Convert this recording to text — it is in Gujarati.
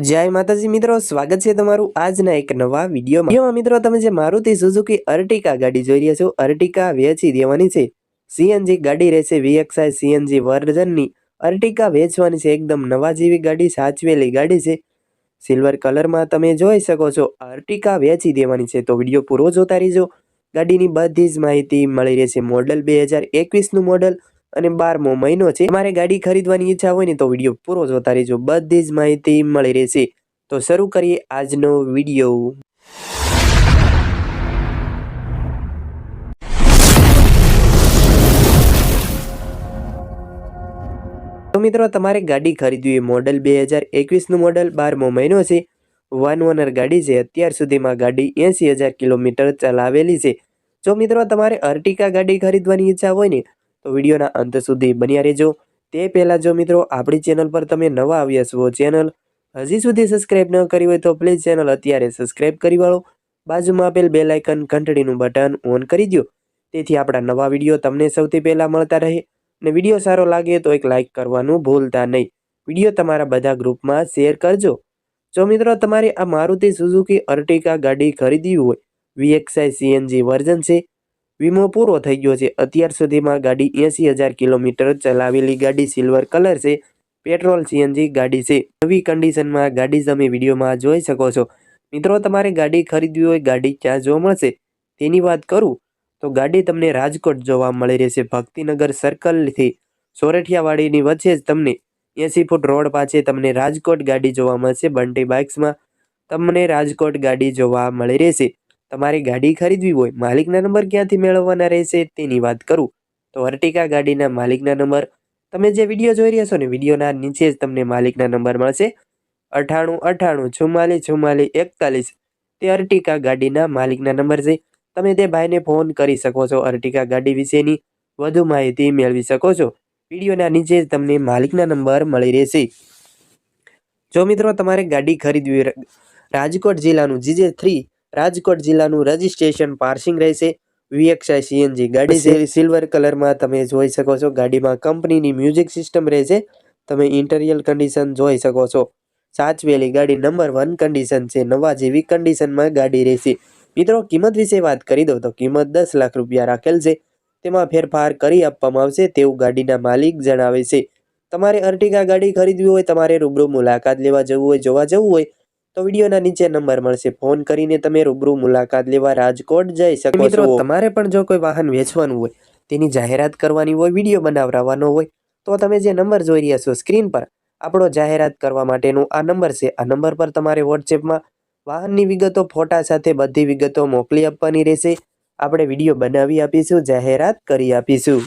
જય માતાજી મિત્રો, સ્વાગત છે તમારું આજના એક નવા વિડીયોમાં. વિડીયોમાં મિત્રો, તમે જે મારુતિ સુઝુકી અર્ટિકા ગાડી જોઈ રહ્યા છો અર્ટિકા વેચી દેવાની છે. સીએનજી ગાડી રહેશે વીએક્સઆઈ સીએનજી વર્ઝનની. અર્ટિકા વેચવાની છે, એકદમ નવા જેવી ગાડી, સાચવેલી ગાડી છે. સિલ્વર કલરમાં તમે જોઈ શકો છો અર્ટિકા વેચી દેવાની છે. તો વીડિયો પૂરો જોતા રહીજો. ગાડીની બધી જ માહિતી મળી રહેશે. મોડલ બે હજાર એકવીસનું મોડલ અને બારમો મહિનો છે. તમારે ગાડી ખરીદવાની ઈચ્છા હોય ને તો વીડિયો પૂરો જોતા રહેજો. બધી જ માહિતી મળી રહેશે. તો શરૂ કરીએ આજનો વીડિયો. તો મિત્રો, તમારે ગાડી ખરીદવી મોડલ બે હજાર એકવીસનું મોડલ, બારમો મહિનો છે. વન ઓનર ગાડી છે. અત્યાર સુધીમાં ગાડી એંસી હજાર કિલોમીટર ચલાવેલી છે. જો મિત્રો, તમારે અર્ટિકા ગાડી ખરીદવાની ઈચ્છા હોય ને તો વિડીયોના અંત સુધી બન્યા રહેજો. તે પહેલાં જો મિત્રો, આપણી ચેનલ પર તમે નવા આવ્યા છો, ચેનલ હજી સુધી સબસ્ક્રાઇબ ન કરી હોય તો પ્લીઝ ચેનલ અત્યારે સબસ્ક્રાઈબ કરી વાળો. બાજુમાં આપેલ બે લાઇકન ઘંટડીનું બટન ઓન કરી દો તેથી આપણા નવા વીડિયો તમને સૌથી પહેલાં મળતા રહે. અને વીડિયો સારો લાગે તો એક લાઇક કરવાનું ભૂલતા નહીં. વીડિયો તમારા બધા ગ્રુપમાં શેર કરજો. જો મિત્રો, તમારે આ મારુતિ સુઝુકી અર્ટિકા ગાડી ખરીદવી હોય વીએક્સઆઈ સીએનજી વર્ઝન છે વીમો પૂરો થઈ ગયો છે. અત્યાર સુધીમાં ગાડી એંસી હજાર કિલોમીટર ચલાવેલી ગાડી સિલ્વર કલર છે, પેટ્રોલ સીએનજી ગાડી છે. નવી કન્ડિશનમાં ગાડી તમે વિડીયોમાં જોઈ શકો છો. મિત્રો, તમારે ગાડી ખરીદવી હોય, ગાડી ક્યાં જોવા મળશે તેની વાત કરું. તો ગાડી તમને રાજકોટ જોવા મળી રહેશે. ભક્તિનગર સર્કલથી સોરઠિયાવાડીની વચ્ચે જ તમને એંસી ફૂટ રોડ પાસે તમને રાજકોટ ગાડી જોવા મળશે. બંટી બાઇક્સમાં તમને રાજકોટ ગાડી જોવા મળી રહેશે. તમારી ગાડી ખરીદવી હોય, માલિકના નંબર ક્યાંથી મેળવવાના રહેશે તેની વાત કરું. તો અર્ટિકા ગાડીના માલિકના નંબર, તમે જે વીડિયો જોઈ રહ્યા છો ને, વિડીયોના નીચે જ તમને માલિકના નંબર મળશે. અઠાણું અઠાણું, ચુમ્માલીસ ચુમ્માલીસ, એકતાલીસ. તે અર્ટિકા ગાડીના માલિકના નંબર છે. તમે તે ભાઈને ફોન કરી શકો છો અર્ટિકા ગાડી વિશેની વધુ માહિતી મેળવી શકો છો. વિડીયોના નીચે જ તમને માલિકના નંબર મળી રહેશે. જો મિત્રો, તમારે ગાડી ખરીદવી રાજકોટ જિલ્લાનું જીજે થ્રી રાજકોટ જિલ્લાનું રજિસ્ટ્રેશન પાર્સિંગ રહેશે. વીએક્સઆઈ સીએનજી ગાડી છે સિલ્વર કલરમાં તમે જોઈ શકો છો. ગાડીમાં કંપનીની મ્યુઝિક સિસ્ટમ રહેશે. તમે ઇન્ટેરિયર કન્ડિશન જોઈ શકો છો. સાચવેલી ગાડી નંબર વન કન્ડિશન છે. નવા જેવી કન્ડિશનમાં ગાડી રહેશે. મિત્રો કિંમત વિશે વાત કરી દો તો કિંમત દસ લાખ રૂપિયા રાખેલ છે. તેમાં ફેરફાર કરી આપવામાં આવશે તેવું ગાડીના માલિક જણાવે છે. તમારે અર્ટિકા ગાડી ખરીદવી હોય તમારે રૂબરૂ મુલાકાત લેવા જવું હોય જોવા જવું હોય તો વિડીયોના નીચે નંબર મળશે. ફોન કરીને તમે રૂબરૂ મુલાકાત લેવા રાજકોટ જઈ શકો મિત્રો તમારે પણ જો કોઈ વાહન વેચવાનું હોય તેની જાહેરાત કરવાની હોય વીડિયો બનાવવાનો હોય તો તમે જે નંબર જોઈ રહ્યા છો સ્ક્રીન પર આપણો જાહેરાત કરવા માટેનો આ નંબર છે. આ નંબર પર તમારે વોટ્સએપમાં વાહનની વિગતો ફોટા સાથે બધી વિગતો મોકલી આપવાની રહેશે. આપણે વીડિયો બનાવી આપીશું જાહેરાત કરી આપીશું.